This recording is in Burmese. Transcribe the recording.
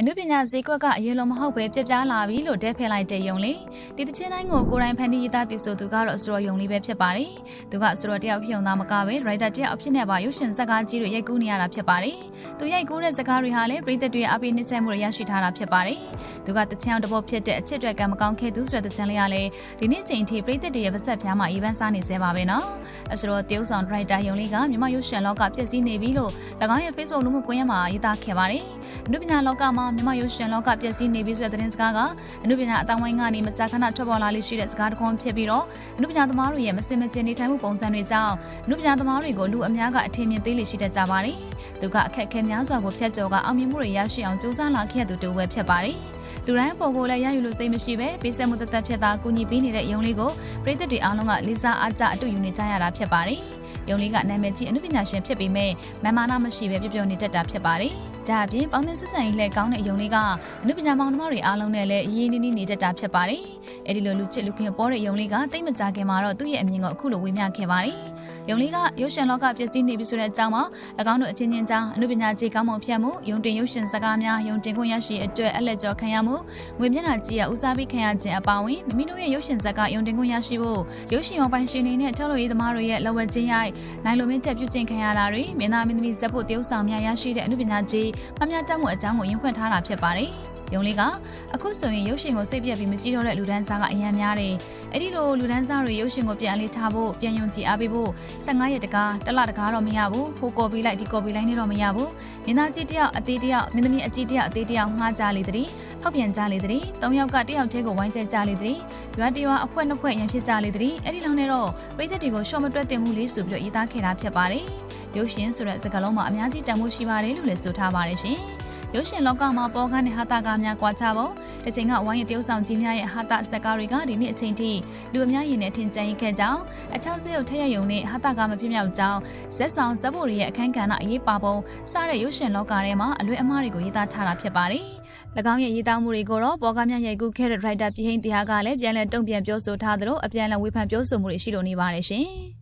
အနုပညာဈေးကွက်ကအရင်လိုမဟုတ်ပဲပြပြလာပြီလို့တဲဖယ်လိုက်တဲ့ယုံလေးဒီတချင်းတိုင်းကိုကိုယ်တိုင်ဖန်တီးရေးသားတည်ဆိုသူကတော့အစရောယုံလေးပဲဖြစ်ပါတယ်သူကအစရောတယောက်ဖြစ်ုံသားမကပဲရိုက်တာတယောက်အဖြစ်နဲ့ပါရုပ်ရှင်ဇာတ်ကားကြီးတွေရိုက်ကူးနေရတာဖြစ်ပါတယ်သူရိုက်ကူးတဲ့ဇာတ်ကားတွေဟာလည်းပြည်သက်တွေအပိနှိမ့်ဆက်မှုတွေရရှိထားတာဖြစ်ပါတယ်သူကတချင်းအောင်တစ်ပုတ်ဖြစ်တဲ့အချစ်တွေကံမကောင်းခဲ့သူဆိုတဲ့တချင်းလေးကလည်းဒီနေ့ချိန်ထိပြည်သက်တွေရဲ့ပါဆက်ပြားမှာအီဗန်စားနေသေးပါပဲနော်အစရောတရုပ်ဆောင်ဒရိုက်တာယုံလေးကမြန်မာရုပ်ရှင်လောကပြည့်စည်နေပြီလို့၎င်းရဲ့ Facebook လူမှုကွန်ရက်မှာရေးသားခဲ့ပါတယ်အနုပညာလောကမှာမြန်မာရုပ်ရှင်လောကပျက်စီးနေပြီဆိုတဲ့သတင်းစကားကအနုပညာအတိုင်းဝိုင်းကနေမကြာခဏထွက်ပေါ်လာလိရှိတဲ့စကားတစ်ခုဖြစ်ပြီးတော့အနုပညာသမားတွေရဲ့မစင်မကျင်နေထိုင်မှုပုံစံတွေကြောင့်အနုပညာသမားတွေကိုလူအများကအထင်မြင်သေးလိရှိတတ်ကြပါတယ်။သူကအခက်အခဲများစွာကိုဖျက်ကျော်ကအောင်မြင်မှုတွေရရှိအောင်ကြိုးစားလာခဲ့သူတူပဲဖြစ်ပါတယ်။လူတိုင်းပုံကိုလည်းရယူလို့စိတ်မရှိပဲပေးဆက်မှုတသက်ဖြစ်တာကူညီပေးနေတဲ့ယုံလေးကိုပြည်သက်တွေအားလုံးကလေးစားအားကြအတူယူနေကြရတာဖြစ်ပါတယ်။ယုံလေးကနာမည်ကြီးအနုပညာရှင်ဖြစ်ပေမဲ့မမာနာမရှိပဲပြပြနေတတ်တာဖြစ်ပါတယ်။ ဒါအပြင်ပေါင်းသင်းဆက်ဆံရေးလှည့်ကောင်းတဲ့ယုံလေးကအနုပညာမောင်နှမတွေအားလုံးနဲ့လည်းအရေးနီးနီးနေတတ်တာဖြစ်ပါတယ်။အဲဒီလိုလူချစ်လူခင်ပေါ်တဲ့ယုံလေးကတိတ်မကြခင်မှာတော့သူ့ရဲ့အမြင်ကိုအခုလိုဝေမျှခဲ့ပါတယ်။ယုံလေးကရုပ်ရှင်လောကပျက်စီးနေပြီဆိုတဲ့အကြောင်းမှာ၎င်းတို့အချင်းချင်းကြားအနုပညာခြေကောင်းမှုဖြတ်မှုယုံတင်ရုပ်ရှင်စကားများယုံတင်ခွင့်ရရှိအတွက်အလက်ကျော်ခံရမှုငွေမျက်နှာကြီးရဦးစားပေးခံရခြင်းအပါအဝင်မိမိတို့ရဲ့ရုပ်ရှင်ဇာတ်ကယုံတင်ခွင့်ရရှိဖို့ရုပ်ရှင်ရောပိုင်ရှင်တွေနဲ့ထုတ်လုပ်ရေးသမားတွေရဲ့လက်ဝဲချင်းရိုက်နိုင်လိုမင်းတက်ပြုကျင့်ခံရတာတွေမင်းသားမင်းသမီးဇက်ဖို့တရုပ်ဆောင်များရရှိတဲ့အနုပညာခြေမများတတ်မှုအကြောင်းကိုရင်ခွင့်ထားတာဖြစ်ပါတယ်။ယုံလေးကအခုဆိုရင်ရုပ်ရှင်ကိုစိတ်ပြက်ပြီးမကြည့်တော့တဲ့လူဒန်းစားကအများများတယ်။အဲ့ဒီလိုလူဒန်းစားတွေရုပ်ရှင်ကိုပြန်လေးထားဖို့ပြန်ယုံကြည်အားပေးဖို့15ရက်တကားတစ်လတကားတော့မရဘူး။ဟိုကော်ပီလိုက်ဒီကော်ပီလိုက်နေတော့မရဘူး။မင်းသားကြီးတယောက်အသေးတယောက်မင်းသမီးအကြီးတယောက်အသေးတယောက်ငှားကြလေတည်း။ဟောက်ပြန်ကြလေတည်း။၃ယောက်ကတယောက်တည်းကိုဝိုင်းကျဲကြလေတည်း။ရွာတရွာအဖွဲနှစ်ဖွဲရန်ဖြစ်ကြလေတည်း။အဲ့ဒီလောက်နဲ့တော့ပြည်သက်တွေကိုရှော့မတွက်တင်မှုလေးဆိုပြီးတော့ရေးသားခဲ့တာဖြစ်ပါတယ်။ ရုပ်ရှင်ဆိုတဲ့စကားလုံးမှာအများကြီးတန်ဖိုးရှိပါတယ်လို့လည်းဆိုထားပါတယ်ရှင်။ရုပ်ရှင်လောကမှာပေါ်ကားနဲ့ဟာတာကားများကွာခြားပုံတစ်ချိန်ကဝိုင်းရတရုပ်ဆောင်ကြီးများရဲ့ဟာတာဇက်ကားတွေကဒီနေ့အချိန်ထိလူအများရင်နဲ့ထင်ကြရင်ခဲ့ကြောင်းအချောက်စရုပ်ထက်ရယုံနဲ့ဟာတာကားမဖြစ်မြောက်ကြောင်းဇက်ဆောင်ဇက်ဖို့တွေရဲ့အခန်းကဏ္ဍအရေးပါပုံစတဲ့ရုပ်ရှင်လောကထဲမှာအလွဲအမှားတွေကိုရေးသားထားတာဖြစ်ပါတယ်၎င်းရဲ့ရေးသားမှုတွေကိုတော့ပေါ်ကားများရိုက်ကူးခဲ့တဲ့ writer ပြည်ဟိန်းတရားကလည်းပြန်လည်တုံ့ပြန်ပြောဆိုထားသလိုအပြန်အလှန်ဝေဖန်ပြောဆိုမှုတွေရှိလိုနေပါတယ်ရှင်။